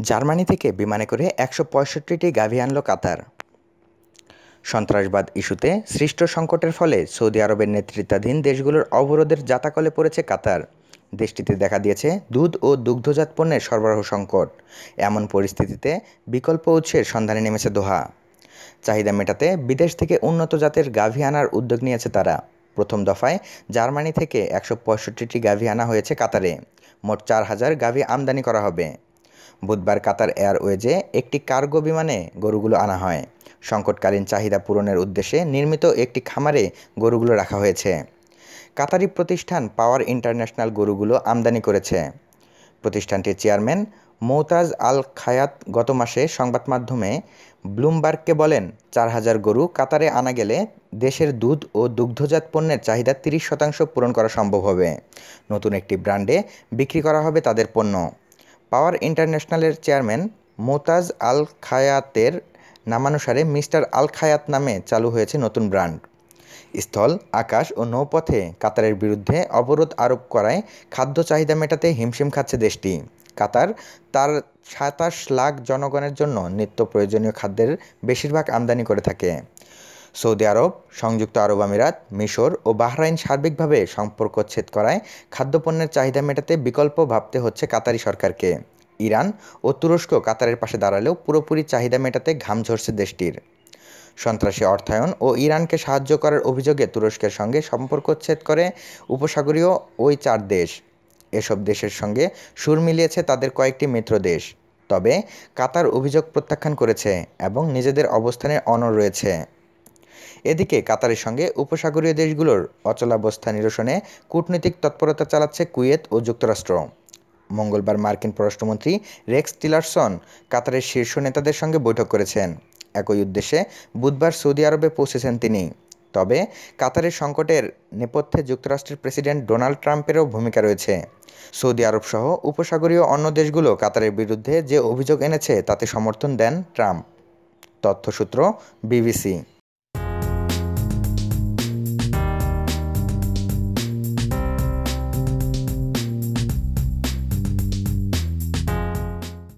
Germany থেকে বিমানে করে একশো পঁয়ষট্টিটি গাভী আনল কাতার। সন্ত্রাসবাদ ইস্যুতে সৃষ্ট সংকটের ফলে সৌদি আরবের নেতৃত্বাধীন দেশগুলোর অবরোধের জাতাকলে পড়েছে কাতার। দেশটিতে দেখা দিয়েছে দুধ ও দুগ্ধজাত পণ্যের সরবরাহ সংকট। এমন পরিস্থিতিতে বিকল্প উৎসের সন্ধানে নেমেছে দোহা। চাহিদা মেটাতে বিদেশ থেকে উন্নত জাতের গাভী আনার উদ্যোগ নিয়েছে তারা। প্রথম দফায় জার্মানি থেকে একশো পঁয়ষট্টিটি গাভী আনা হয়েছে কাতারে। মোট চার হাজার গাভী আমদানি করা হবে। বুধবার কাতার এয়ারওয়েজে একটি কার্গো বিমানে গরুগুলো আনা হয়। সংকটকালীন চাহিদা পূরণের উদ্দেশ্যে নির্মিত একটি খামারে গরুগুলো রাখা হয়েছে। কাতারি প্রতিষ্ঠান পাওয়ার ইন্টারন্যাশনাল গরুগুলো আমদানি করেছে। প্রতিষ্ঠানটির চেয়ারম্যান মৌতাজ আল খায়াত গত মাসে সংবাদ মাধ্যমে ব্লুমবার্গকে বলেন, চার হাজার গরু কাতারে আনা গেলে দেশের দুধ ও দুগ্ধজাত পণ্যের চাহিদা তিরিশ শতাংশ পূরণ করা সম্ভব হবে। নতুন একটি ব্র্যান্ডে বিক্রি করা হবে তাদের পণ্য। পাওয়ার ইন্টারন্যাশনালের চেয়ারম্যান মোতাজ আল খায়াতের নামানুসারে মিস্টার আল খায়াত নামে চালু হয়েছে নতুন ব্র্যান্ড। স্থল, আকাশ ও নৌপথে কাতারের বিরুদ্ধে অবরোধ আরোপ করায় খাদ্য চাহিদা মেটাতে হিমশিম খাচ্ছে দেশটি। কাতার তার সাতাশ লাখ জনগণের জন্য নিত্য প্রয়োজনীয় খাদ্যের বেশিরভাগ আমদানি করে থাকে। সৌদি আরব, সংযুক্ত আরব আমিরাত, মিশর ও বাহরাইন সার্বিকভাবে সম্পর্ক ছেদ করায় খাদ্যপণ্যের চাহিদা মেটাতে বিকল্প ভাবতে হচ্ছে কাতারি সরকারকে। ইরান ও তুরস্ক কাতারের পাশে দাঁড়ালেও পুরোপুরি চাহিদা মেটাতে ঘাম ঝরছে দেশটির। সন্ত্রাসী অর্থায়ন ও ইরানকে সাহায্য করার অভিযোগে তুরস্কের সঙ্গে সম্পর্ক ছেদ করে উপসাগরীয় ওই চার দেশ। এসব দেশের সঙ্গে সুর মিলিয়েছে তাদের কয়েকটি মিত্র দেশ। তবে কাতার অভিযোগ প্রত্যাখ্যান করেছে এবং নিজেদের অবস্থানে অনড় রয়েছে। এদিকে কাতারের সঙ্গে উপসাগরীয় দেশগুলোর অচলাবস্থা নিরসনে কূটনৈতিক তৎপরতা চালাচ্ছে কুয়েত ও যুক্তরাষ্ট্র। মঙ্গলবার মার্কিন পররাষ্ট্রমন্ত্রী রেক্স টিলারসন কাতারের শীর্ষ নেতাদের সঙ্গে বৈঠক করেছেন। একই উদ্দেশ্যে বুধবার সৌদি আরবে পৌঁছেছেন তিনি। তবে কাতারের সংকটের নেপথ্যে যুক্তরাষ্ট্রের প্রেসিডেন্ট ডোনাল্ড ট্রাম্পেরও ভূমিকা রয়েছে। সৌদি আরব সহ উপসাগরীয় অন্য দেশগুলো কাতারের বিরুদ্ধে যে অভিযোগ এনেছে তাতে সমর্থন দেন ট্রাম্প। তথ্যসূত্র বিবিসি।